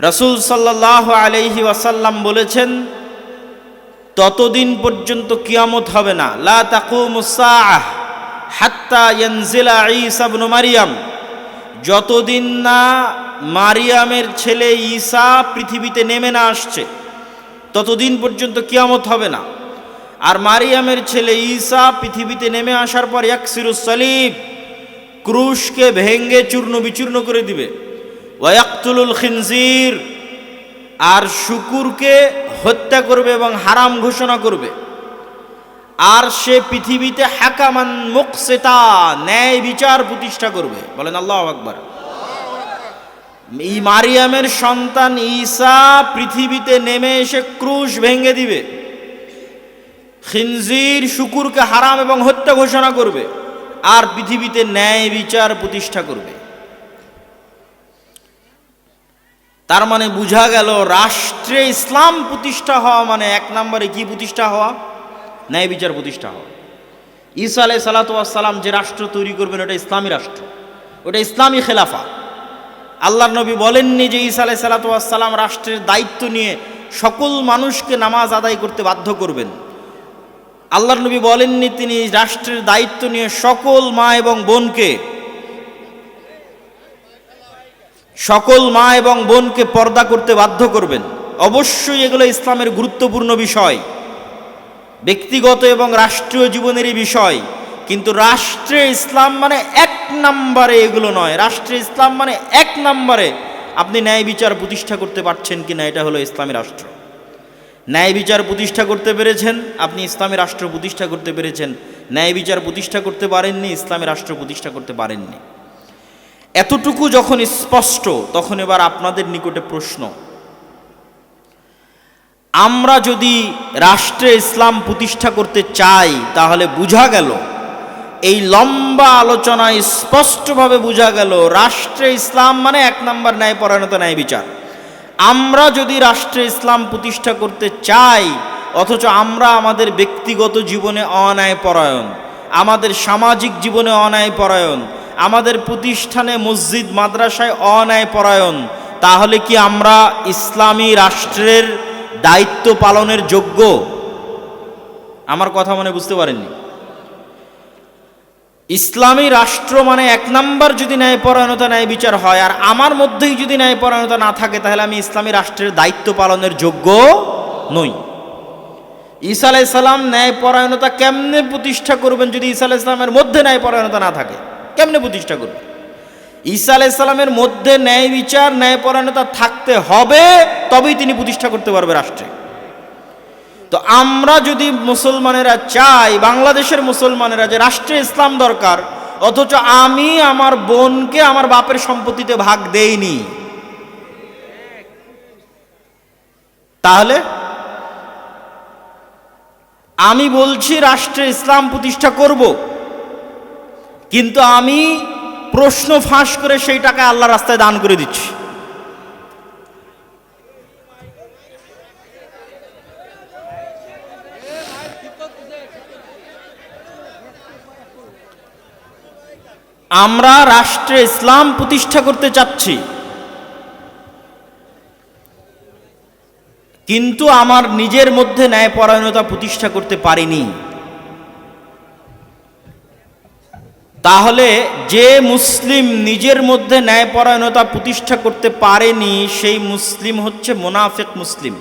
রসুল সাল্লাহ আলহি ওয়াসাল্লাম বলেছেন, ততদিন পর্যন্ত কিয়ামত হবে না। লা তাকুমুসাহ হাত্তা মারিয়াম। যতদিন না মারিয়ামের ছেলে ঈসা পৃথিবীতে নেমে না আসছে, ততদিন পর্যন্ত কিয়ামত হবে না। আর মারিয়ামের ছেলে ঈসা পৃথিবীতে নেমে আসার পর ইয়াকসিরুস সালিব ক্রুশকে ভেঙ্গে চূর্ণ বিচূর্ণ করে দিবে। ওয়াক্তুলুল খিনজির, আর শুকুরকে হত্যা করবে এবং হারাম ঘোষণা করবে। আর সে পৃথিবীতে হাকামান মুকসেতা, ন্যায় বিচার প্রতিষ্ঠা করবে। বলেন আল্লাহ আকবর। এই মারিয়ামের সন্তান ঈসা পৃথিবীতে নেমে এসে ক্রুশ ভেঙে দিবে। খিনজির শুকুরকে হারাম এবং হত্যা ঘোষণা করবে। আর পৃথিবীতে ন্যায় বিচার প্রতিষ্ঠা করবে। তার মানে বোঝা গেল রাষ্ট্রে ইসলাম প্রতিষ্ঠা হওয়া মানে এক নম্বরে কি প্রতিষ্ঠা হওয়া? ন্যায় বিচার প্রতিষ্ঠা হওয়া। ঈসা আলাই সালাতাম যে রাষ্ট্র তৈরি করবেন, ওটা ইসলামী রাষ্ট্র। ওটা ইসলামী খেলাফা। আল্লাহ নবী বলেননি যে ঈসা আলাই সালাতাম রাষ্ট্রের দায়িত্ব নিয়ে সকল মানুষকে নামাজ আদায় করতে বাধ্য করবেন। আল্লাহ নবী বলেননি তিনি রাষ্ট্রের দায়িত্ব নিয়ে সকল মা এবং বোনকে সকল মা এবং বোনকে পর্দা করতে বাধ্য করবেন। অবশ্যই এগুলো ইসলামের গুরুত্বপূর্ণ বিষয়। ব্যক্তিগত এবং রাষ্ট্রীয় জীবনেরই বিষয়। কিন্তু রাষ্ট্রে ইসলাম মানে এক নম্বরে এগুলো নয়। রাষ্ট্রে ইসলাম মানে এক নম্বরে আপনি ন্যায় বিচার প্রতিষ্ঠা করতে পারছেন কি না এটা হলো ইসলামী রাষ্ট্র। ন্যায় বিচার প্রতিষ্ঠা করতে পেরেছেন, আপনি ইসলামী রাষ্ট্র প্রতিষ্ঠা করতে পেরেছেন। ন্যায় বিচার প্রতিষ্ঠা করতে পারেননি, ইসলামী রাষ্ট্র প্রতিষ্ঠা করতে পারেননি। এতটুকু যখন স্পষ্ট, তখন এবার আপনাদের নিকটে প্রশ্ন। আমরা যদি রাষ্ট্রে ইসলাম প্রতিষ্ঠা করতে চাই, তাহলে বোঝা গেল, এই লম্বা আলোচনায় স্পষ্টভাবে বোঝা গেল, রাষ্ট্রে ইসলাম মানে এক নম্বর ন্যায় পরায়ণতা ন্যায় বিচার আমরা যদি রাষ্ট্রে ইসলাম প্রতিষ্ঠা করতে চাই, অথচ আমরা আমাদের ব্যক্তিগত জীবনে অন্যায় পরায়ণ আমাদের সামাজিক জীবনে অন্যায় পরায়ণ আমাদের প্রতিষ্ঠানে মসজিদ, মাদ্রাসায় অন্যায় পরায়ণ তাহলে কি আমরা ইসলামী রাষ্ট্রের দায়িত্ব পালনের যোগ্য? আমার কথা মনে বুঝতে পারেননি। ইসলামী রাষ্ট্র মানে এক নাম্বার যদি ন্যায়পরায়ণতা ন্যায় বিচার হয়, আর আমার মধ্যেই যদি ন্যায়পরায়ণতা না থাকে, তাহলে আমি ইসলামী রাষ্ট্রের দায়িত্ব পালনের যোগ্য নই। ঈসা আলাইসাল্লাম ন্যায়পরায়ণতা কেমনে প্রতিষ্ঠা করবেন যদি ঈসা আলাইসাল্লামের মধ্যে ন্যায়পরায়ণতা না থাকে? কেমনে প্রতিষ্ঠা করবেন ঈসা আলাইসাল্লামের মধ্যে ন্যায় বিচার ন্যায়পরায়ণতা থাকতে হবে, তবেই তিনি প্রতিষ্ঠা করতে পারবে রাষ্ট্রে। তো আমরা যদি মুসলমানেরা চাই, বাংলাদেশের মুসলমানেরা যে রাষ্ট্রে ইসলাম দরকার, অথচ আমি আমার বোনকে আমার বাপের সম্পত্তিতে ভাগ দেইনি। তাহলে? আমি বলছি রাষ্ট্রে ইসলাম প্রতিষ্ঠা করব। কিন্তু আমি প্রশ্ন ফাঁস করে সেই টাকা আল্লাহ রাস্তায় দান করে দিচ্ছি। আমরা রাষ্ট্রে ইসলাম প্রতিষ্ঠা করতে চাচ্ছি। কিন্তু আমার নিজের মধ্যে ন্যায়পরায়ণতা প্রতিষ্ঠা করতে পারিনি। তাহলে যে মুসলিম নিজের মধ্যে ন্যায়পরায়ণতা প্রতিষ্ঠা করতে পারেনি, সেই মুসলিম হচ্ছে মোনাফেক মুসলিম।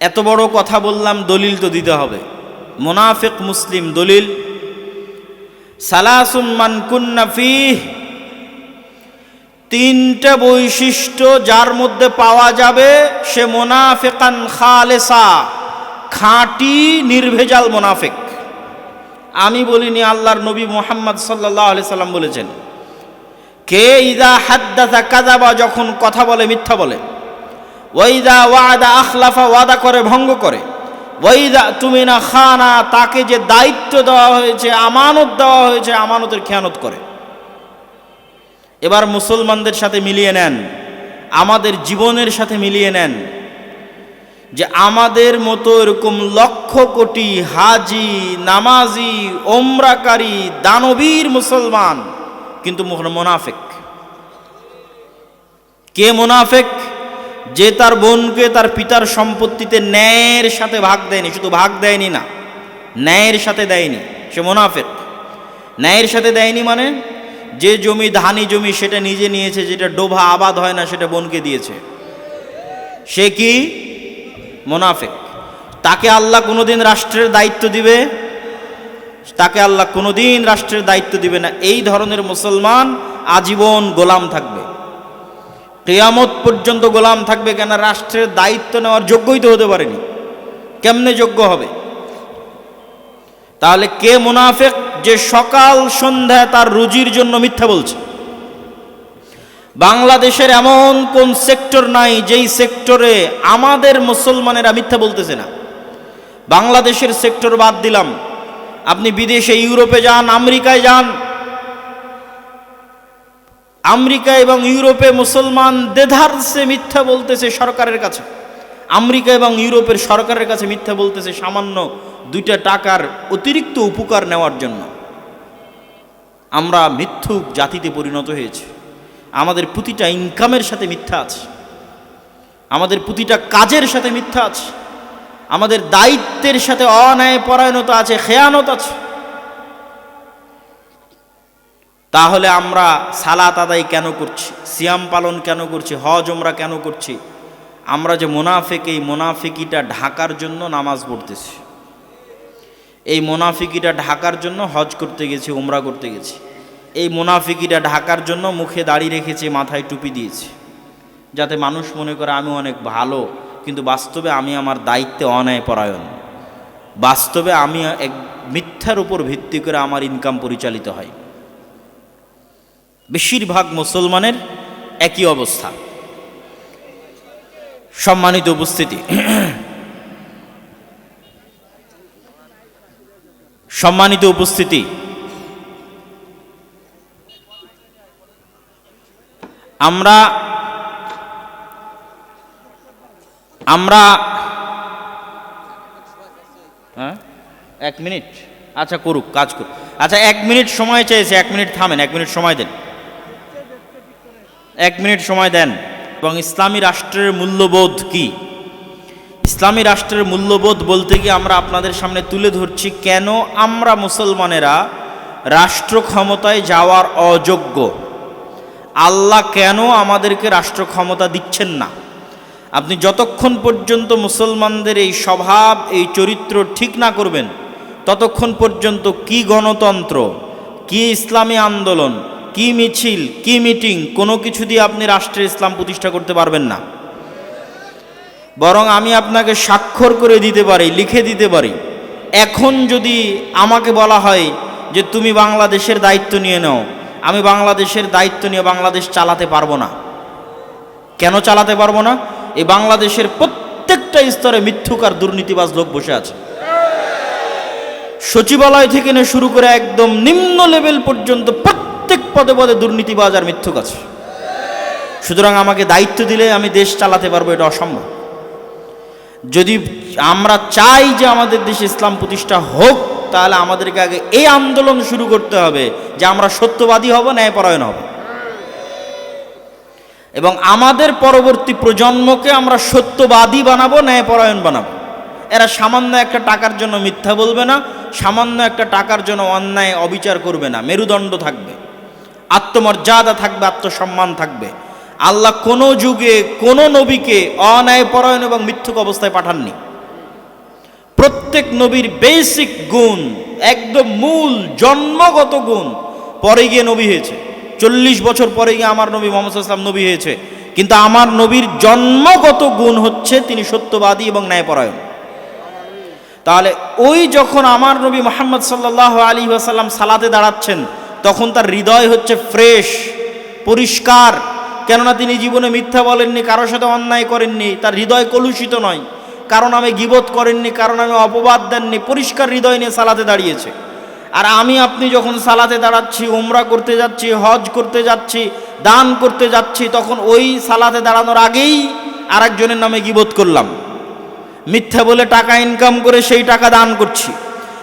এত বড় কথা বললাম, দলিল তো দিতে হবে। মোনাফেক মুসলিম দলিল, সালাসুন মান কুন্না ফিহ, তিনটা বৈশিষ্ট্য যার মধ্যে পাওয়া যাবে, সে মোনাফেকান খালেসা, খাঁটি নির্ভেজাল মোনাফেক। আমি বলিনি, আল্লাহর নবী মোহাম্মদ সাল্লাহ আলি সাল্লাম বলেছেন। কে ইদা হাদ্দাথা কাদাবা যখন কথা বলে, মিথ্যা বলে। ওইদা ওয়াদা আখলাফা, ওয়াদা করে, ভঙ্গ করে। ওইদা তুমি না খানা, তাকে যে দায়িত্ব দেওয়া হয়েছে, আমানত দেওয়া হয়েছে, আমানতের খেয়ানত করে। এবার মুসলমানদের সাথে মিলিয়ে নেন, আমাদের জীবনের সাথে মিলিয়ে নেন। যে আমাদের মতো এরকম লক্ষ কোটি হাজি, নামাজি, ওমরাকারী, দানবীর মুসলমান কিন্তু মোনাফেক। কে মোনাফেক? যে তার বোনকে, তার পিতার সম্পত্তিতে ন্যায়ের সাথে ভাগ দেয়নি, শুধু ভাগ দেয়নি না, ন্যায়ের সাথে দেয়নি, সে মোনাফেক। ন্যায়ের সাথে দেয়নি মানে যে জমি, ধানি জমি সেটা নিজে নিয়েছে, যেটা ডোভা আবাদ হয় না, সেটা বোনকে দিয়েছে। সে কি? মোনাফেক। তাকে আল্লাহ কোনোদিন রাষ্ট্রের দায়িত্ব দিবে, তাকে আল্লাহ কোনোদিন রাষ্ট্রের দায়িত্ব দিবে না। এই ধরনের মুসলমান আজীবন গোলাম থাকবে। কেয়ামত পর্যন্ত গোলাম থাকবে কেন রাষ্ট্রের দায়িত্ব নেওয়ার যোগ্যই তো হতে পারেনি। কেমনে যোগ্য হবে? তাহলে কে মুনাফেক যে সকাল সন্ধ্যায় তার রুজির জন্য মিথ্যা বলছে? বাংলাদেশের এমন কোন সেক্টর নাই যেই সেক্টরে আমাদের মুসলমানেরা মিথ্যা বলতেছে না। বাংলাদেশের সেক্টর বাদ দিলাম। আপনি বিদেশে ইউরোপে যান, আমেরিকায় যান, আমেরিকা এবং ইউরোপে মুসলমান দেধারসে মিথ্যা বলতেছে সরকারের কাছে। আমেরিকা এবং ইউরোপের সরকারের কাছে মিথ্যা বলতেছে সামান্য দুইটা টাকার অতিরিক্ত উপকার নেওয়ার জন্য। আমরা মিথ্যুক জাতিতে পরিণত হয়েছি। আমাদের প্রতিটা ইনকামের সাথে মিথ্যা আছে। আমাদের প্রতিটা কাজের সাথে মিথ্যা আছে। আমাদের দায়িত্বের সাথে অন্যায় পরায়ণতা আছে, খেয়ানত আছে। তাহলে আমরা সালাত আদায় কেন করছি? সিয়াম পালন কেন করছি? হজ আমরা কেন করছি? আমরা যে মোনাফেক, এই মোনাফিকিটা ঢাকার জন্য নামাজ পড়তেছি। এই মোনাফিকিটা ঢাকার জন্য হজ করতে গেছি, উমরা করতে গেছি। এই মোনাফিকিটা ঢাকার জন্য মুখে দাড়ি রেখেছে, মাথায় টুপি দিয়েছে। যাতে মানুষ মনে করে আমি অনেক ভালো, কিন্তু বাস্তবে আমি আমার দায়িত্বে অন্যায় পরায়ণ বাস্তবে আমি এক মিথ্যার উপর ভিত্তি করে আমার ইনকাম পরিচালিত হয়। বেশিরভাগ মুসলমানের একই অবস্থা। সম্মানিত উপস্থিতি। সম্মানিত উপস্থিতি। আমরা আমরা হ্যাঁ? এক মিনিট। আচ্ছা করুক, কাজ করুক। আচ্ছা এক মিনিট সময় চেয়েছে, এক মিনিট থামেন, এক মিনিট সময় দেন। এক মিনিট সময় দেন। এবং ইসলামী রাষ্ট্রের মূল্যবোধ কি? ইসলামী রাষ্ট্রের মূল্যবোধ বলতে গিয়ে আমরা আপনাদের সামনে তুলে ধরছি, কেন আমরা মুসলমানেরা রাষ্ট্র ক্ষমতায় যাওয়ার অযোগ্য? আল্লাহ কেন আমাদেরকে রাষ্ট্র ক্ষমতা দিচ্ছেন না? আপনি যতক্ষণ পর্যন্ত মুসলমানদের এই স্বভাব, এই চরিত্র ঠিক না করবেন, ততক্ষণ পর্যন্ত কি গণতন্ত্র, কি ইসলামী আন্দোলন, কি মিছিল, কি মিটিং, কোনো কিছু দিয়ে আপনি রাষ্ট্রে ইসলাম প্রতিষ্ঠা করতে পারবেন না। বরং আমি আপনাকে স্বাক্ষর করে দিতে পারি, লিখে দিতে পারি। এখন যদি আমাকে বলা হয় যে তুমি বাংলাদেশের দায়িত্ব নিয়ে নাও আমি বাংলাদেশের দায়িত্ব নিয়ে বাংলাদেশ চালাতে পারব না। কেন চালাতে পারব না? এই বাংলাদেশের প্রত্যেকটা স্তরে মিথ্যুকার দুর্নীতিবাজ লোক বসে আছে। সচিবালয় থেকে নিয়ে শুরু করে একদম নিম্ন লেভেল পর্যন্ত প্রত্যেক পদে পদে দুর্নীতিবাজ আর মিথ্যুক আছে। সুতরাং আমাকে দায়িত্ব দিলে আমি দেশ চালাতে পারব, এটা অসম্ভব। যদি আমরা চাই যে আমাদের দেশে ইসলাম প্রতিষ্ঠা হোক তাহলে আমাদেরকে আগে এই আন্দোলন শুরু করতে হবে যে আমরা সত্যবাদী হব, ন্যায়পরায়ণ হব। এবং আমাদের পরবর্তী প্রজন্মকে আমরা সত্যবাদী বানাবো, ন্যায়পরায়ণ বানাবো। এরা সামান্য একটা টাকার জন্য মিথ্যা বলবে না, সামান্য একটা টাকার জন্য অন্যায় অবিচার করবে না, মেরুদণ্ড থাকবে। আত্মমর্যাদা থাকবে, আত্মসম্মান থাকবে। আল্লাহ কোনো যুগে কোনো নবীকে অন্যায়পরায়ণ এবং মিথ্যুক অবস্থায় পাঠাননি। প্রত্যেক নবীর বেসিক গুণ, একদম মূল, জন্মগত গুণ, পরে গিয়ে নবী হয়েছে। চল্লিশ বছর পরে গিয়ে আমার নবী মোহাম্মদ ইসলাম নবী হয়েছে। কিন্তু আমার নবীর জন্মগত গুণ হচ্ছে তিনি সত্যবাদী এবং ন্যায়পরায়ণ। তাহলে ওই যখন আমার নবী মোহাম্মদ সাল্লাহ আলী ওয়াসাল্লাম সালাতে দাঁড়াচ্ছেন, তখন তার হৃদয় হচ্ছে ফ্রেশ পরিষ্কার। কেননা তিনি জীবনে মিথ্যা বলেননি, কারোর সাথে অন্যায় করেননি, তার হৃদয় কলুষিত নয়। কারণ আমি গিবত করেননি, কারণ আমি অপবাদ দেননি, পরিষ্কার হৃদয় নিয়ে সালাতে দাঁড়িয়েছে। আর আমি আপনি যখন সালাতে দাঁড়াচ্ছি, উমরা করতে যাচ্ছি, হজ করতে যাচ্ছি, দান করতে যাচ্ছি, তখন ওই সালাতে দাঁড়ানোর আগেই আরেকজনের নামে গিবত করলাম। মিথ্যা বলে টাকা ইনকাম করে সেই টাকা দান করছি।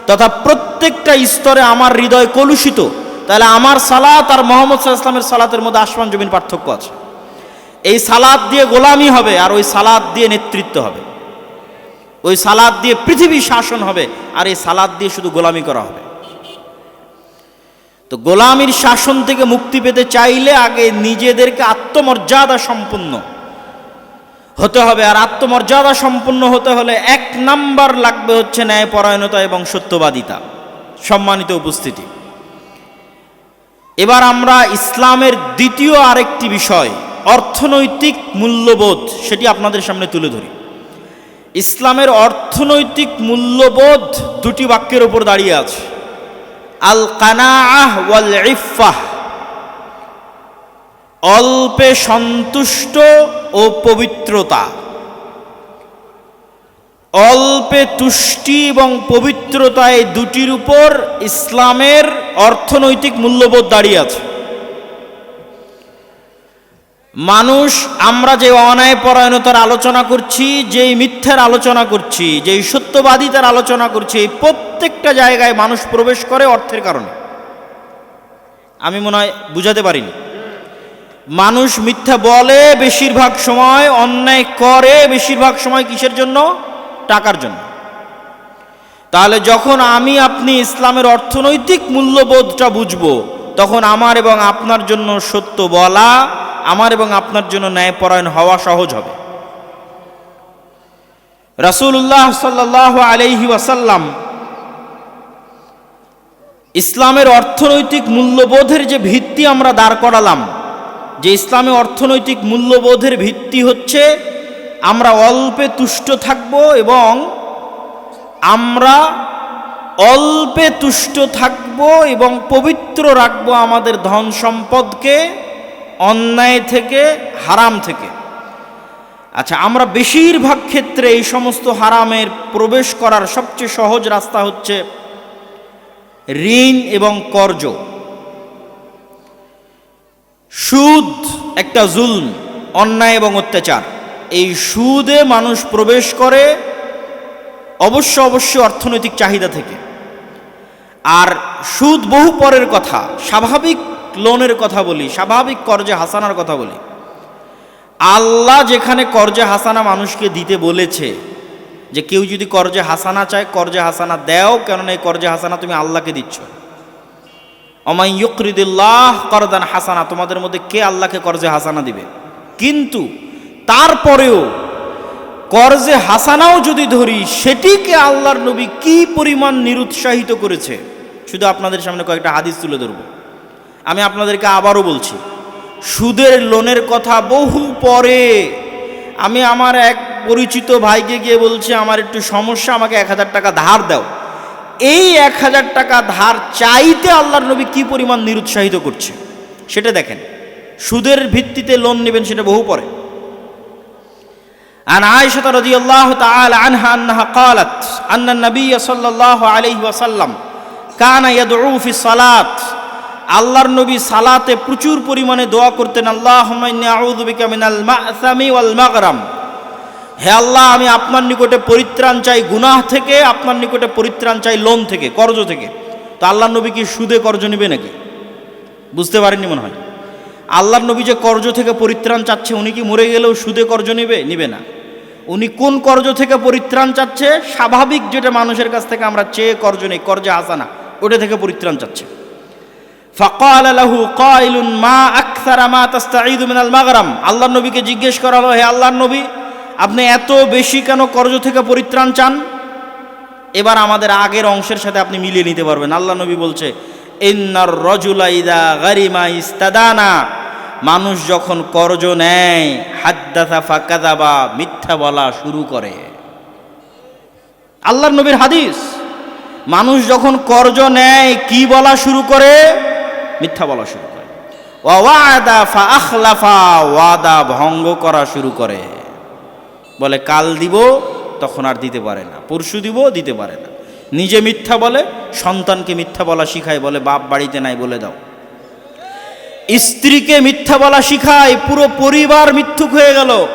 তথা প্রত্যেকটা স্তরে আমার হৃদয় কলুষিত। তাহলে আমার সালাত আর মোহাম্মদ ইসলামের সালাতের মধ্যে আসমান জমিন পার্থক্য আছে। এই সালাদ দিয়ে গোলামি হবে আর ওই সালাদ দিয়ে নেতৃত্ব হবে। ওই সালাদ দিয়ে পৃথিবী শাসন হবে, আর এই সালাদ দিয়ে শুধু গোলামি করা হবে। তো গোলামির শাসন থেকে মুক্তি পেতে চাইলে আগে নিজেদেরকে আত্মমর্যাদা সম্পন্ন হতে হবে, আর আত্মমর্যাদা সম্পন্ন হতে হলে এক নাম্বার লাগবে হচ্ছে ন্যায়পরায়ণতা এবং সত্যবাদিতা, সম্মানিত উপস্থিতি। এবার আমরা ইসলামের দ্বিতীয় আরেকটি বিষয়, অর্থনৈতিক মূল্যবোধ, সেটি আপনাদের সামনে তুলে ধরি। ইসলামের অর্থনৈতিক মূল্যবোধ দুটি বাক্যের উপর দাঁড়িয়ে আছে। আল কানাআহ ওয়াল ইফাহ অল্পে সন্তুষ্ট ও পবিত্রতা। অল্পে তুষ্টি এবং পবিত্রতা এই দুটির উপর ইসলামের অর্থনৈতিক মূল্যবোধ দাঁড়িয়ে আছে। মানুষ, আমরা যে অন্যায় পরায়ণতার আলোচনা করছি, যেই মিথ্যার আলোচনা করছি, যেই সত্যবাদিতার আলোচনা করছি, এই প্রত্যেকটা জায়গায় মানুষ প্রবেশ করে অর্থের কারণে। আমি মনে হয় বুঝাতে পারিনি। মানুষ মিথ্যা বলে বেশিরভাগ সময়, অন্যায় করে বেশিরভাগ সময় কিসের জন্য? টাকার জন্য। তাহলে যখন আমি আপনি ইসলামের অর্থনৈতিক মূল্যবোধটা বুঝব, তখন আমার এবং আপনার জন্য সত্য বলা আমার এবং আপনার জন্য ন্যায়পরায়ণ হওয়া সহজ হবে। রাসূলুল্লাহ সাল্লাহ আলাইহি ওয়াসাল্লাম ইসলামের অর্থনৈতিক মূল্যবোধের যে ভিত্তি আমরা দাঁড় করালাম, যে ইসলামে অর্থনৈতিক মূল্যবোধের ভিত্তি হচ্ছে আমরা অল্পে তুষ্ট থাকব এবং আমরা অল্পে তুষ্ট থাকব এবং পবিত্র রাখব আমাদের ধন সম্পদকে অন্যায় থেকে, হারাম থেকে। আচ্ছা আমরা বেশিরভাগ ক্ষেত্রে এই সমস্ত হারামের প্রবেশ করার সবচেয়ে সহজ রাস্তা হচ্ছে ঋণ এবং কর্জ। সুদ একটা জুলম, অন্যায় এবং অত্যাচার। এই সুদে মানুষ প্রবেশ করে অবশ্য অবশ্য অর্থনৈতিক চাহিদা থেকে। আর সুদ বহু পরের কথা। স্বাভাবিক লোনের কথা বলি, স্বাভাবিক কর্জে হাসানার কথা বলি। আল্লাহ যেখানে কর্জে হাসানা মানুষকে দিতে বলেছে যে কেউ যদি কর্জে হাসানা চায়, কর্জে হাসানা দেও, কেননা এই কর্জে হাসানা তুমি আল্লাহকে দিচ্ছ। অমাই ইয়করিদুল্লাহ করদান হাসানা, তোমাদের মধ্যে কে আল্লাহকে কর্জে হাসানা দিবে? কিন্তু তারপরেও কর্জে হাসানাও যদি ধরি, সেটিকে আল্লাহর নবী কি পরিমাণ নিরুৎসাহিত করেছে? শুধু আপনাদের সামনে কয়েকটা হাদিস তুলে ধরব। আমি আপনাদেরকে আবারও বলছি সুদের লোনের কথা বহু পরে আমি আমার এক পরিচিত ভাইকে গিয়ে বলছি আমার একটু সমস্যা আমাকে এক হাজার টাকা ধার দাও এই এক হাজার টাকা ধার চাইতে আল্লাহর নবী কি পরিমাণ নিরুৎসাহিত করছে সেটা দেখেন সুদের ভিত্তিতে লোন নেবেন সেটা বহু পরে عن عائشة رضي الله تعالى عنها أنها قالت أن النبي صلى الله عليه وسلم كان يدعو في الصلاة আল্লাহর নবী সালাতে প্রচুর পরিমাণে দোয়া করতেন আল্লাহ হে আল্লাহ, আমি আপনার নিকটে পরিত্রাণ চাই গুনাহ থেকে, আপনার নিকটে পরিত্রাণ চাই লোন থেকে, কর্জ থেকে। তো আল্লাহর নবী কি সুদে কর্জ নেবে নাকি? বুঝতে পারেননি মনে হয়? আল্লাহর নবী যে কর্জ থেকে পরিত্রাণ চাচ্ছে, উনি কি মরে গেলেও সুদে কর্জ নেবে? নিবে না। উনি কোন কর্জ থেকে পরিত্রাণ চাচ্ছে? স্বাভাবিক যেটা মানুষের কাছ থেকে আমরা চেয়ে কর্জ নেই, কর্জে হাসানা ওটা থেকে পরিত্রাণ চাচ্ছে। ফকাল আলাহু কয়লুন মা আকসারা মা তাস্তা ঈদ মিনাল মাগরাম। নবীকে জিজ্ঞেস করা হলো, হে আল্লাহর নবী, আপনি এত বেশি কেন কর্জ থেকে পরিত্রাণ চান? এবার আমাদের আগের অংশের সাথে আপনি মিলিয়ে নিতে পারবেন। আল্লাহ নবী বলছে, ইন্নার রজুলা ইদা গারিমা ইস্তাদানা। মানুষ যখন কর্জ নেয় হাদ্দাথা ফাকাদাবা মিথ্যা বলা শুরু করে। আল্লাহ নবীর হাদিস, মানুষ যখন কর্জ নেয়, কি বলা শুরু করে? মিথ্যা বলা শুরু করে। ওয়াদা ফা আখলাফা, ওয়াদা ভঙ্গ করা শুরু করে। বলে, কাল দিব, তখন আর দিতে পারে না। পরশু দিব, দিতে পারে না। নিজে মিথ্যা বলে, সন্তানকে মিথ্যা বলা শিখায়, বলে, বাপ বাড়িতে নাই বলে দাও। স্ত্রীকে মিথ্যা বলা শিখায়, পুরো পরিবার মিথ্যুক হয়ে গেল।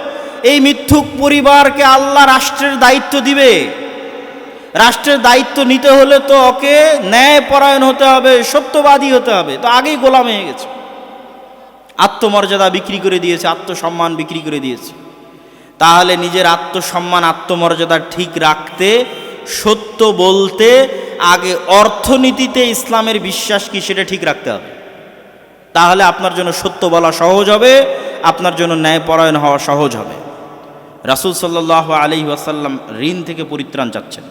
এই মিথ্যুক পরিবারকে আল্লাহ রাষ্ট্রের দায়িত্ব দিবে। রাষ্ট্রের দায়িত্ব নিতে হলে তো ওকে ন্যায় পরায়ণ হতে হবে, সত্যবাদী হতে হবে। তো আগেই গোলাম হয়ে গেছে। আত্মমর্যাদা বিক্রি করে দিয়েছে, আত্মসম্মান বিক্রি করে দিয়েছে। তাহলে নিজের আত্মসম্মান, আত্মমর্যাদা ঠিক রাখতে, সত্য বলতে, আগে অর্থনীতিতে ইসলামের বিশ্বাস কি সেটা ঠিক রাখতে হবে। তাহলে আপনার জন্য সত্য বলা সহজ হবে, আপনার জন্য ন্যায়পরায়ণ হওয়া সহজ হবে। রাসুল সাল্লাহ আলি ওয়াসাল্লাম ঋণ থেকে পরিত্রাণ চাচ্ছেন।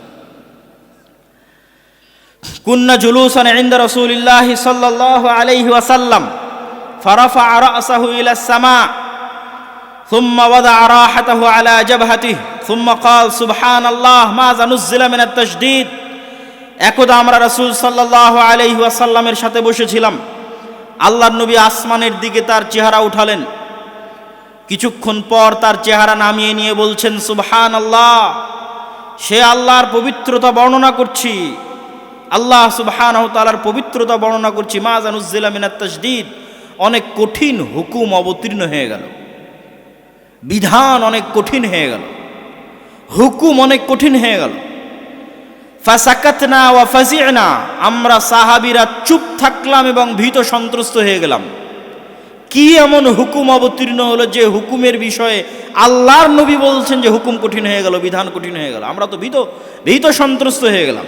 কুন্না জুলুসান ইন্দা রসুলিল্লাহ সাল্লাহ আলাইহি ওয়াসাল্লাম فرفع رأسه إلى السماء ثم وضع راحته على جبهته ثم قال سبحان الله ماذا نزل من التشديد একদা আমরা রাসূল সাল্লাল্লাহু আলাইহি ওয়াসাল্লামের সাথে বসেছিলাম আল্লাহর নবী আসমানের দিকে তার চেহারা উঠালেন কিছুক্ষণ পর তার চেহারা নামিয়ে নিয়ে বলছেন সুবহান আল্লাহ সে আল্লাহর পবিত্রতা বর্ণনা করছি আল্লাহ সুবহান তালার পবিত্রতা বর্ণনা করছি, মা জানুজ্জিলা মিনাত তাসদিদ অনেক কঠিন হুকুম অবতীর্ণ হয়ে গেল। বিধান অনেক কঠিন হয়ে গেল। হুকুম অনেক কঠিন হয়ে গেল। ফাসাকাতনা ওয়া ফাজিনা, আমরা সাহাবীরা চুপ থাকলাম এবং ভীত সন্ত্রস্ত হয়ে গেলাম। কি এমন হুকুম অবতীর্ণ হলো যে হুকুমের বিষয়ে আল্লাহর নবী বলছেন যে হুকুম কঠিন হয়ে গেল, বিধান কঠিন হয়ে গেল। আমরা তো ভীত ভীত সন্ত্রস্ত হয়ে গেলাম।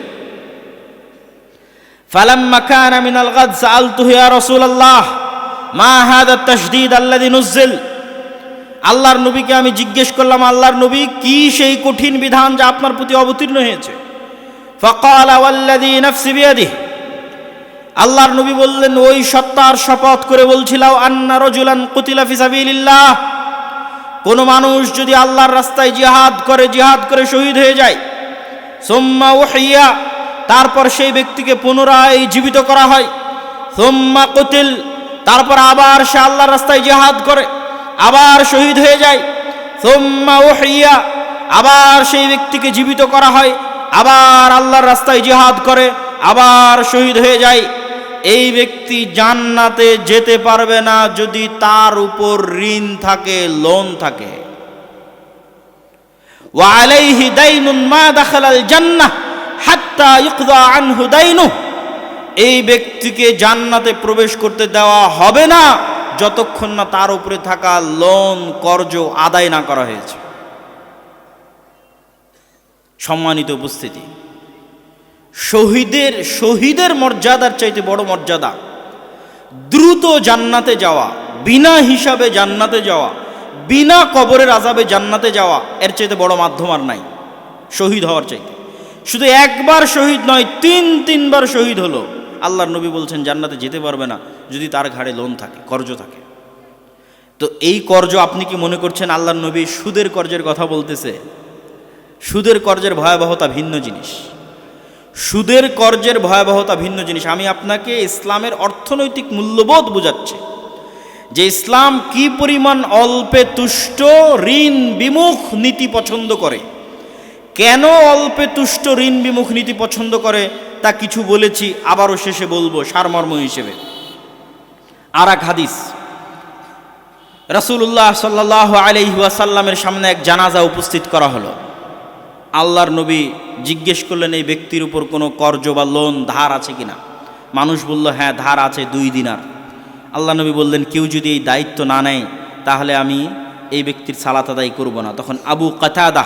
ফালাম্মা কানা মিনাল গাদ সাআলতুহু ইয়া রাসূলুল্লাহ মা হাদা তাশদীদ আল্লাযী নুজিল আল্লাহর নবীকে আমি জিজ্ঞেস করলাম আল্লাহর নবী কি সেই কঠিন বিধান যা আপনার প্রতি অবতীর্ণ হয়েছে فقال والذي نفسي بيده আল্লাহর নবী বললেন ওই সত্তার শপথ করে বলছিলাম আন্না রজুলান কুতিলা ফি সাবিলিল্লাহ কোন মানুষ যদি আল্লাহর রাস্তায় জিহাদ করে জিহাদ করে শহীদ হয়ে যায় সোম্মা ওহিয়া তারপর সেই ব্যক্তিকে পুনরায় জীবিত করা হয়। সোম্মা কুতিল, তারপর আবার সে আল্লাহর রাস্তায় জেহাদ করে, আবার শহীদ হয়ে যায়। সোম্মা আবার সেই ব্যক্তিকে জীবিত করা হয়, আবার আল্লাহর রাস্তায় জিহাদ করে, আবার শহীদ হয়ে যায়। এই ব্যক্তি জান্নাতে যেতে পারবে না যদি তার উপর ঋণ থাকে, লোন থাকে। ওয়ালাইহি দাইনুন মা দাখালাল জান্নাহ। এই ব্যক্তিকে জান্নাতে প্রবেশ করতে দেওয়া হবে না যতক্ষণ না তার উপরে থাকা লোন, কর্জ আদায় না করা হয়েছে। সম্মানিত উপস্থিতি, শহীদের শহীদের মর্যাদার চাইতে বড় মর্যাদা, দ্রুত জান্নাতে যাওয়া, বিনা হিসাবে জান্নাতে যাওয়া, বিনা কবরের আজাবে জান্নাতে যাওয়া, এর চাইতে বড় মাধ্যম আর নাই, শহীদ হওয়ার চাইতে। শুধু একবার শহীদ নয়, তিন, তিনবার শহীদ হলো। আল্লাহর নবী বলছেন, জান্নাতে যেতে পারবে না যদি তার ঘাড়ে লোন থাকে, কর্জ থাকে। তো এই কর্জ আপনি কি মনে করছেন আল্লাহর নবী সুদের কর্জের কথা বলতেছে? সুদের কর্জের ভয়াবহতা ভিন্ন জিনিস। সুদের কর্জের ভয়াবহতা ভিন্ন জিনিস। আমি আপনাকে ইসলামের অর্থনৈতিক মূল্যবোধ বোঝাচ্ছি যে ইসলাম কি পরিমাণ অল্পে তুষ্ট, ঋণ, বিমুখ, নীতি পছন্দ করে। কেন অল্পে তুষ্ট ঋণ বিমুখ নীতি পছন্দ করে? তা কিছু বলেছি, আবারও শেষে বলব, সারমর্ম হিসেবে। আর এক হাদিস রাসুল্লাহ সাল্লাহ আলহিহাসাল্লামের সামনে এক জানাজা উপস্থিত করা হলো। আল্লাহর নবী জিজ্ঞেস করলেন, এই ব্যক্তির উপর কোনো কর্জ বা লোন ধার আছে কিনা মানুষ বলল হ্যাঁ ধার আছে দুই দিনার। আল্লাহ নবী বললেন, কেউ যদি এই দায়িত্ব না নেয়, তাহলে আমি এই ব্যক্তির সালাত আদায় করব না। তখন আবু কাতাদা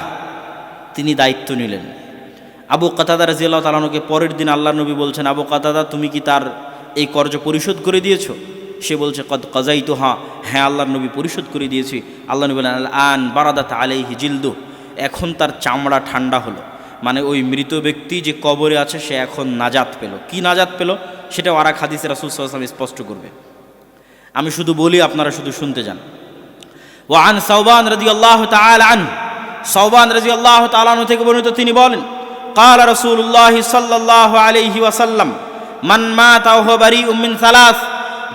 তিনি দায়িত্ব নিলেন। আবু কাতাদা রাজিয়াল্লাহ তালানুকে পরের দিন আল্লাহ নবী বলছেন, আবু কাতাদা, তুমি কি তার এই কর্য পরিশোধ করে দিয়েছ? সে বলছে, কদ কাজাই তো হ্যাঁ হ্যাঁ আল্লাহর নবী পরিশোধ করে দিয়েছি। আল্লাহ নবী বলেন আন বারাদাত আলাইহি জিলদু এখন তার চামড়া ঠান্ডা হলো। মানে ওই মৃত ব্যক্তি যে কবরে আছে, সে এখন নাজাত পেল। কি নাজাত পেল? সেটা আর এক হাদিসে রাসুল সাল্লাম স্পষ্ট করবে। আমি শুধু বলি, আপনারা শুধু শুনতে যান। ও আন সৌবান রাজি আল্লাহ তাল আন সৌবান রাজি আল্লাহ তালানু থেকে বর্ণিত তিনি বলেন, কাল রসুল্লাহ সাল্লাহ আলহি ওয়াসাল্লাম মানমা তাহবারি উমিন সালাস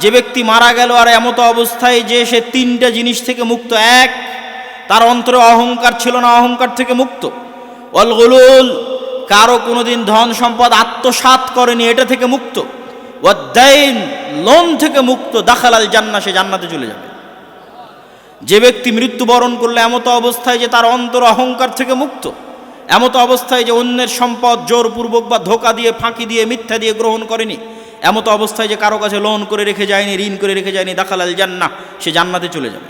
যে ব্যক্তি মারা গেল আর এমত অবস্থায় যে সে তিনটা জিনিস থেকে মুক্ত, এক, তার অন্তরে অহংকার ছিল না, অহংকার থেকে মুক্ত। অল গুলুল, কারও কোনোদিন ধন সম্পদ আত্মসাত করেনি, এটা থেকে মুক্ত। ওয়াদ্দাইন লোন থেকে মুক্ত, দাখালাল জান্না সে জান্নাতে চলে যাবে। যে ব্যক্তি মৃত্যুবরণ করলে এমতো অবস্থায় যে তার অন্তর অহংকার থেকে মুক্ত, এমতো অবস্থায় যে অন্যের সম্পদ জোরপূর্বক বা ধোকা দিয়ে, ফাঁকি দিয়ে, মিথ্যা দিয়ে গ্রহণ করেনি, এমতো অবস্থায় যে কারও কাছে লোন করে রেখে যায়নি, ঋণ করে রেখে যায়নি দাখালাল জান্না সে জান্নাতে চলে যাবে।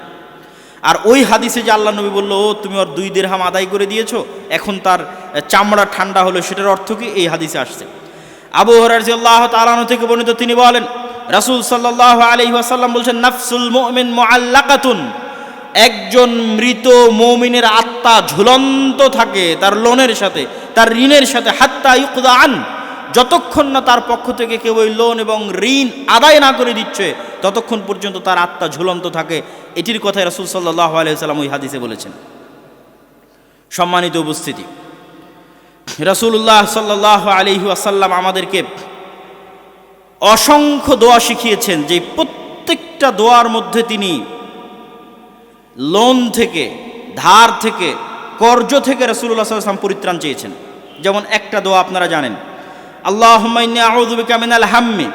আর ওই হাদিসে যে আল্লাহ নবী বলল, ও, তুমি ওর দুই দেড়হাম আদায় করে দিয়েছ, এখন তার চামড়া ঠান্ডা হলো, সেটার অর্থ কি? এই হাদিসে আসছে। আবু হরারজি আল্লাহ তালানো থেকে বর্ণিত তিনি বলেন, রাসূল সাল্লাল্লাহু আলাইহি ওয়াসাল্লাম বলছেন, নাফসুল মুমিন মুআল্লাকাতুন। একজন মৃত মৌমিনের আত্মা ঝুলন্ত থাকে তার লোনের সাথে, তার ঋণের সাথে, হাত্তা ইউকদা আন। যতক্ষণ না তার পক্ষ থেকে কেউ ওই লোন এবং ঋণ আদায় না করে দিচ্ছে, ততক্ষণ পর্যন্ত তার আত্মা ঝুলন্ত থাকে। এটির কথাই রাসূল সাল্লাল্লাহু আলাইহি সাল্লাম ওই হাদিসে বলেছেন। সম্মানিত উপস্থিতি, রাসূলুল্লাহ সাল্লাল্লাহু আলাইহি ওয়াসাল্লাম আমাদেরকে অসংখ্য দোয়া শিখিয়েছেন যে প্রত্যেকটা দোয়ার মধ্যে তিনি লোন থেকে, ধার থেকে, কর্জ থেকে রসুল্লাহ সাল্লাম পরিত্রাণ চেয়েছেন। যেমন একটা দোয়া আপনারা জানেন আল্লাহ হুমাইনিকা মিনাল হাম্মি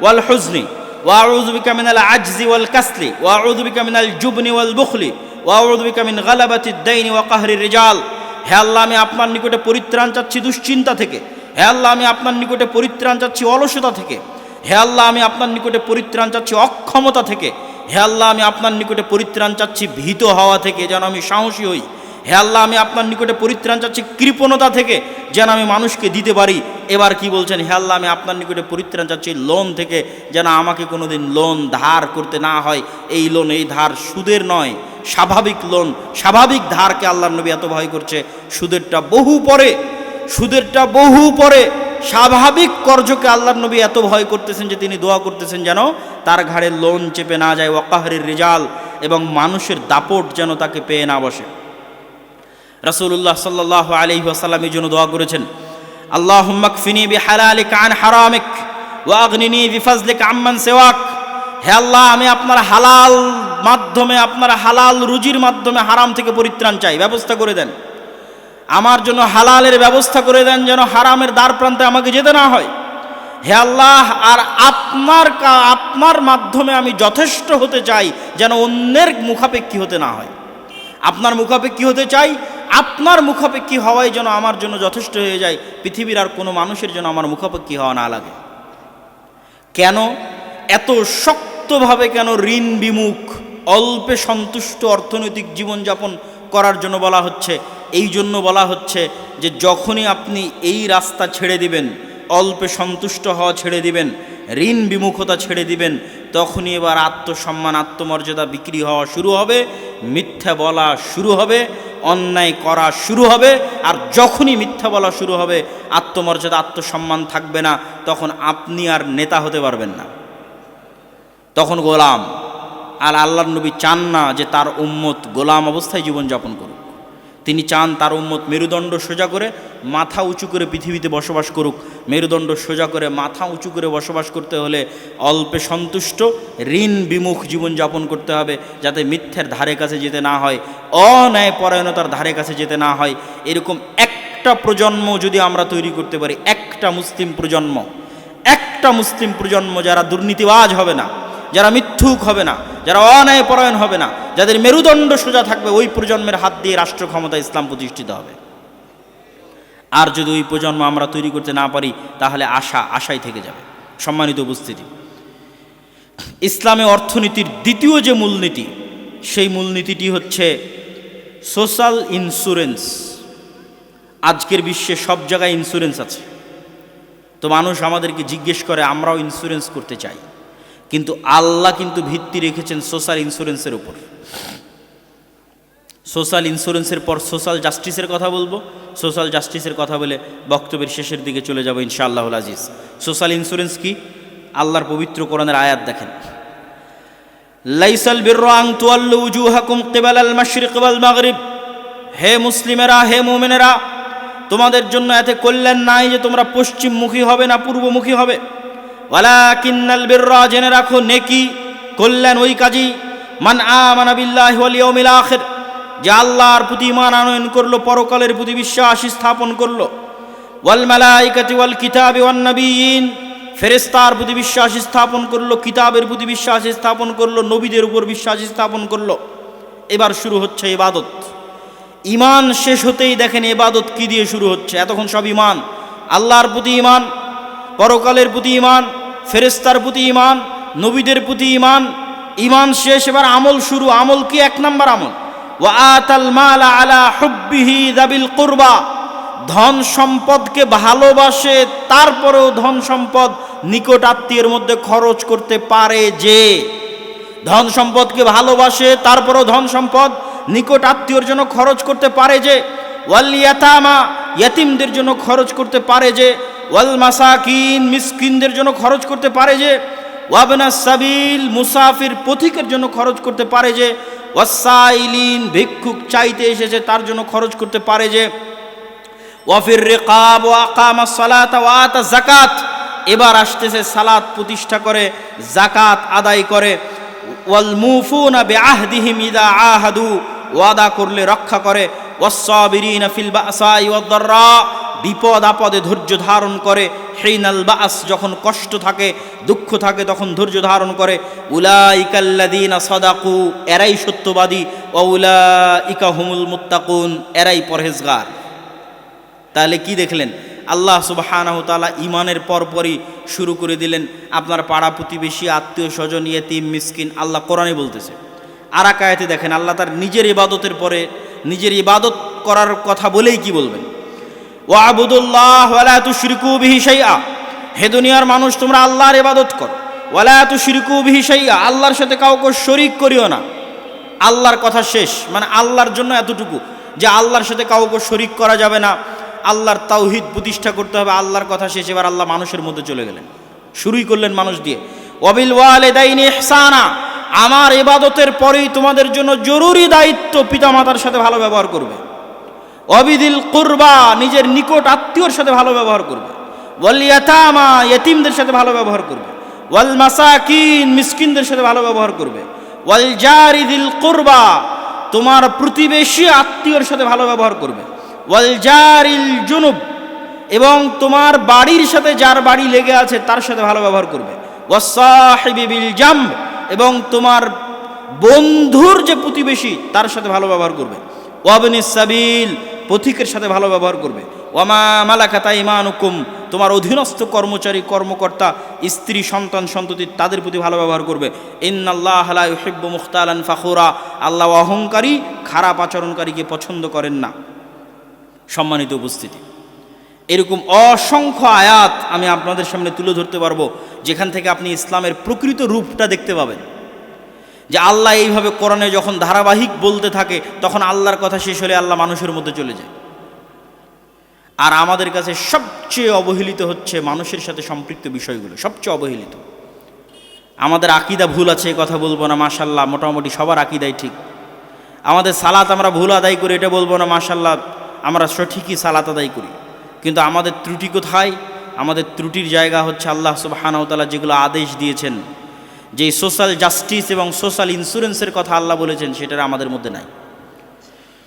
ওয়াল হুজনি ওয়াউদুবিকা মিনাল আজজি ওয়াল কাসলি ওয়াউদুবিকা মিনাল জুবনি ওয়াল বুখলি ওয়া মিন গালাবাতি দাইনি ওয়া কাহরি রিজাল। হে আল্লাহ, আমি আপনার নিকটে পরিত্রাণ চাচ্ছি দুশ্চিন্তা থেকে। হে আল্লাহ, আমি আপনার নিকটে পরিত্রাণ চাচ্ছি অলসতা থেকে। হে আল্লাহ, আমি আপনার নিকটে পরিত্রাণ চাচ্ছি অক্ষমতা থেকে। হে আল্লাহ, আমি আপনার নিকটে পরিত্রাণ চাচ্ছি, ভীত হওয়া থেকে যেন আমি সাহসী হই। হে আল্লাহ, আমি আপনার নিকটে পরিত্রাণ চাচ্ছি, কৃপণতা থেকে যেন আমি মানুষকে দিতে পারি। এবার কি বলছেন? হে আল্লাহ, আমি আপনার নিকটে পরিত্রাণ চাচ্ছি, লোন থেকে যেন আমাকে কোনোদিন লোন ধার করতে না হয়। এই লোন, এই ধার সুদের নয়, স্বাভাবিক লোন, স্বাভাবিক ধারকে আল্লাহ নবী এত ভয় করছে। সুদেরটা বহু পরে, সুদেরটা বহু পরে স্বাভাবিক কর্জকে আল্লাহর নবী এত ভয় করতেছেন যে তিনি দোয়া করতেছেন যেন তার ঘাড়ে লোন চেপে না যায় ওয়াকাহারের রেজাল এবং মানুষের দাপট যেন তাকে পেয়ে না বসে। রাসূলুল্লাহ সাল্লাল্লাহু আলাইহি ওয়াসাল্লাম এই জন্য দোয়া করেছেন, আল্লাহুম্মা কফিনি বিহালালিকা আন হারামিক ওয়া আগনিনি বিফাজলিকা আম্মান সিওয়াক। হে আল্লাহ, আমি আপনার হালাল মাধ্যমে, আপনার হালাল রুজির মাধ্যমে হারাম থেকে পরিত্রাণ চাই। ব্যবস্থা করে দেন। আমার জন্য হালালের ব্যবস্থা করে দেন যেন হারামের দ্বার প্রান্তে আমাকে যেতে না হয়। হে আল্লাহ, আর আপনার আপনার মাধ্যমে আমি যথেষ্ট হতে চাই যেন অন্যের মুখাপেক্ষী হতে না হয়। আপনার মুখাপেক্ষী হতে চাই, আপনার মুখাপেক্ষী হওয়াই যেন আমার জন্য যথেষ্ট হয়ে যায়। পৃথিবীর আর কোনো মানুষের জন্য আমার মুখাপেক্ষী হওয়া না লাগে। কেন? এত শক্তভাবে কেন ঋণ বিমুখ, অল্পে সন্তুষ্ট অর্থনৈতিক জীবনযাপন করার জন্য বলা হচ্ছে, এই জন্য বলা হচ্ছে যে যখনই আপনি এই রাস্তা ছেড়ে দিবেন, অল্পে সন্তুষ্ট হওয়া ছেড়ে দিবেন, ঋণ বিমুখতা ছেড়ে দিবেন, তখনই এবার আত্মসম্মান, আত্মমর্যাদা বিক্রি হওয়া শুরু হবে, মিথ্যা বলা শুরু হবে, অন্যায় করা শুরু হবে, আর যখনই মিথ্যা বলা শুরু হবে, আত্মমর্যাদা, আত্মসম্মান থাকবে না, তখন আপনি আর নেতা হতে পারবেন না। তখন গোলাম আর আল্লাহর নবী চান না যে তার উম্মত গোলাম অবস্থায় জীবনযাপন করুক। তিনি চান তার উম্মত মেরুদণ্ড সোজা করে মাথা উঁচু করে পৃথিবীতে বসবাস করুক। মেরুদণ্ড সোজা করে মাথা উঁচু করে বসবাস করতে হলে অল্পে সন্তুষ্ট, ঋণ বিমুখ জীবনযাপন করতে হবে যাতে মিথ্যের ধারে কাছে যেতে না হয় অন্যায় পরায়ণতার ধারে কাছে যেতে না হয়। এরকম একটা প্রজন্ম যদি আমরা তৈরি করতে পারি, একটা মুসলিম প্রজন্ম, একটা মুসলিম প্রজন্ম যারা দুর্নীতিবাজ হবে না যারা মিথ্যুক হবে না, যারা অন্যায় পরায়ণ হবে না, যাদের মেরুদণ্ড সোজা থাকবে, ওই প্রজন্মের হাত দিয়ে রাষ্ট্র ক্ষমতা ইসলাম প্রতিষ্ঠিত হবে। আর যদি ওই প্রজন্ম আমরা তৈরি করতে না পারি, তাহলে আশা আশাই থেকে যাবে। সম্মানিত উপস্থিতি। ইসলামে অর্থনীতির দ্বিতীয় যে মূলনীতি, সেই মূলনীতিটি হচ্ছে সোশ্যাল ইন্স্যুরেন্স। আজকের বিশ্বে সব জায়গায় ইন্স্যুরেন্স আছে। তো মানুষ আমাদেরকে জিজ্ঞেস করে, আমরাও ইন্স্যুরেন্স করতে চাই। কিন্তু আল্লাহ কিন্তু ভিত্তি রেখেছেন সোশ্যাল ইন্স্যুরেন্সের উপর। সোশ্যাল ইন্স্যুরেন্সের পর সোশ্যাল জাস্টিসের কথা বলব। সোশ্যাল জাস্টিসের কথা বলে বক্তব্যের শেষের দিকে চলে যাব ইনশাআল্লাহুল আজিজ। সোশ্যাল ইন্স্যুরেন্স কি? আল্লাহর পবিত্র কোরআনের আয়াত দেখেন। লাইসাল বিররাং তুয়াল্লু উজুহাকুম কিবালাল মাশরিক ওয়াল মাগরিব। হে মুসলিমেরা, হে মুমিনেরা, তোমাদের জন্য এতে কল্যাণ নাই যে তোমরা পশ্চিমমুখী হবে না পূর্বমুখী হবে। ওয়ালাকিন্নাল বিররা, জেনে রাখো, নেকি, কল্যাণ ওই কাজী। মান আমানা বিল্লাহি ওয়াল ইয়াউমিল আখির। যে আল্লাহর প্রতি ইমান আনয়ন করল, পরকালের প্রতি বিশ্বাস স্থাপন করল। ওয়াল মালাইকাতি ওয়াল কিতাবি ওয়ান ফেরেস্তার প্রতি বিশ্বাস স্থাপন করল, কিতাবের প্রতি বিশ্বাস স্থাপন করল, নবীদের উপর বিশ্বাস স্থাপন করল। এবার শুরু হচ্ছে ইবাদত। ইমান শেষ হতেই দেখেন এবাদত কি দিয়ে শুরু হচ্ছে? এতক্ষণ সব ইমান আল্লাহর প্রতি ইমান পরকালের প্রতি ইমান ফেরেস্তার প্রতি ইমান নবীদের প্রতি ইমান ইমান শেষ, এবার আমল শুরু। আমল কি? এক নাম্বার আমল। কুরবা। ধন সম্পদকে ভালোবাসে, তারপরেও ধন সম্পদ নিকট আত্মীয়ের মধ্যে খরচ করতে পারে যে। ধন সম্পদকে ভালোবাসে, তারপরেও ধন সম্পদ নিকট আত্মীয়র জন্য খরচ করতে পারে যে। ওয়াল ইয়াতামা, ইয়াতিমদের জন্য খরচ করতে পারে যে। ওয়াল মাসাকিন, মিসকিনদের জন্য খরচ করতে পারে যে, ওয়াবনা সাবিল, মুসাফির পথিকের জন্য খরচ করতে পারে যে, ওয়াসাইলিন, ভিক্ষুক চাইতে এসেছে তার জন্য খরচ করতে পারে যে, ওয়াফির রেকাব ও আকামা সালাত ওয়াতা জাকাত এবার আসতেছে সালাত প্রতিষ্ঠা করে জাকাত আদায় করে। ওয়াল মুফুনা বিআহদিহিম ইদা আহাদু। ওয়াদা করলে রক্ষা করে। ওয়াসসাবিরিনা ফিল বাসাই ওয়াদ-দাররা বিপদ আপদে ধৈর্য ধারণ করে। হেইনাল বাস যখন কষ্ট থাকে, দুঃখ থাকে, তখন ধৈর্য ধারণ করে। উলাইকাল্লাদিনা সদাকু, এরাই সত্যবাদী ও উলাইকা হুমুল মুত্তাকুন, এরাই পরহেজগার। তাহলে কি দেখলেন? আল্লাহ সুবাহানাহ তালা ইমানের পরপরই শুরু করে দিলেন, আপনার পাড়া প্রতিবেশী, আত্মীয় স্বজন, ইয়েতিম, মিসকিন, আল্লাহ কোরআনে বলতেছে। আর দেখেন, আল্লাহ তার নিজের ইবাদতের পরে, নিজের ইবাদত করার কথা বলেই কি বলবেন? ও আবুদুল্লাহ ওয়ালা তুশরিকু বিহি শাইআ। হে দুনিয়ার মানুষ, তোমরা আল্লাহর ইবাদত কর। ওয়ালা তুশরিকু বিহি শাইআ। আল্লাহর সাথে কাউকে শরিক করিও না। আল্লাহর কথা শেষ। মানে আল্লাহর জন্য এতটুকু যে আল্লাহর সাথে কাউকে শরিক করা যাবে না। আল্লাহর তাওহিদ প্রতিষ্ঠা করতে হবে। আল্লাহর কথা শেষ। এবার আল্লাহ মানুষের মধ্যে চলে গেলেন। শুরুই করলেন মানুষ দিয়ে। ওয়াবিল ওয়ালেদাইনি ইহসানা। আমার ইবাদতের পরেই তোমাদের জন্য জরুরি দায়িত্ব পিতামাতার সাথে ভালো ব্যবহার করবে। অবিদিল কুরবা, নিজের নিকট আত্মীয়র সাথে ভালো ব্যবহার করবে। ওয়াল ইয়াতামা, ইয়েতিমদের সাথে ভালো ব্যবহার করবে। ওয়াল মাসাকিন, মিসকিনদের সাথে ভালো ব্যবহার করবে। ওয়াল জারিদিল কুরবা, তোমার প্রতিবেশী আত্মীয়র সাথে ভালো ব্যবহার করবে। ওয়াল জারিল জুনুব, এবং তোমার বাড়ির সাথে যার বাড়ি লেগে আছে তার সাথে ভালো ব্যবহার করবে। ওয়াসাহিবি বিল জাম্ব এবং তোমার বন্ধুর যে প্রতিবেশী তার সাথে ভালো ব্যবহার করবে। ওয়াবনি সাবিল পথিকের সাথে ভালো ব্যবহার করবে। ওয়ামা মালাকাতা ইমানুকুম, তোমার অধীনস্থ কর্মচারী, কর্মকর্তা, স্ত্রী, সন্তান, সন্ততি তাদের প্রতি ভালো ব্যবহার করবে। ইন্নাল্লাহ লা ইউহিব্বু মুখতালান ফাখুরা, আল্লাহ অহংকারী, খারাপ আচরণকারীকে পছন্দ করেন না। সম্মানিত উপস্থিতি, এরকম অসংখ্য আয়াত আমি আপনাদের সামনে তুলে ধরতে পারব, যেখান থেকে আপনি ইসলামের প্রকৃত রূপটা দেখতে পাবেন। যে আল্লাহ এইভাবে কোরআনে যখন ধারাবাহিক বলতে থাকে, তখন আল্লাহর কথা শেষ হলে আল্লাহ মানুষের মধ্যে চলে যায়। আর আমাদের কাছে সবচেয়ে অবহেলিত হচ্ছে মানুষের সাথে সম্পৃক্ত বিষয়গুলো, সবচেয়ে অবহেলিত। আমাদের আকিদা ভুল আছে কথা বলব না মাশাল্লাহ মোটামুটি সবার আকিদাই ঠিক। আমাদের সালাত আমরা ভুল আদায় করি, এটা বলব না মাশাল্লাহ আমরা সঠিকই সালাত আদায় করি। কিন্তু আমাদের ত্রুটি কোথায়? আমাদের ত্রুটির জায়গা হচ্ছে আল্লাহ সুবাহানাউতালা যেগুলো আদেশ দিয়েছেন। যে সোশ্যাল জাস্টিস এবং সোশ্যাল ইন্স্যুরেন্সের কথা আল্লাহ বলেছেন সেটা আমাদের মধ্যে নাই।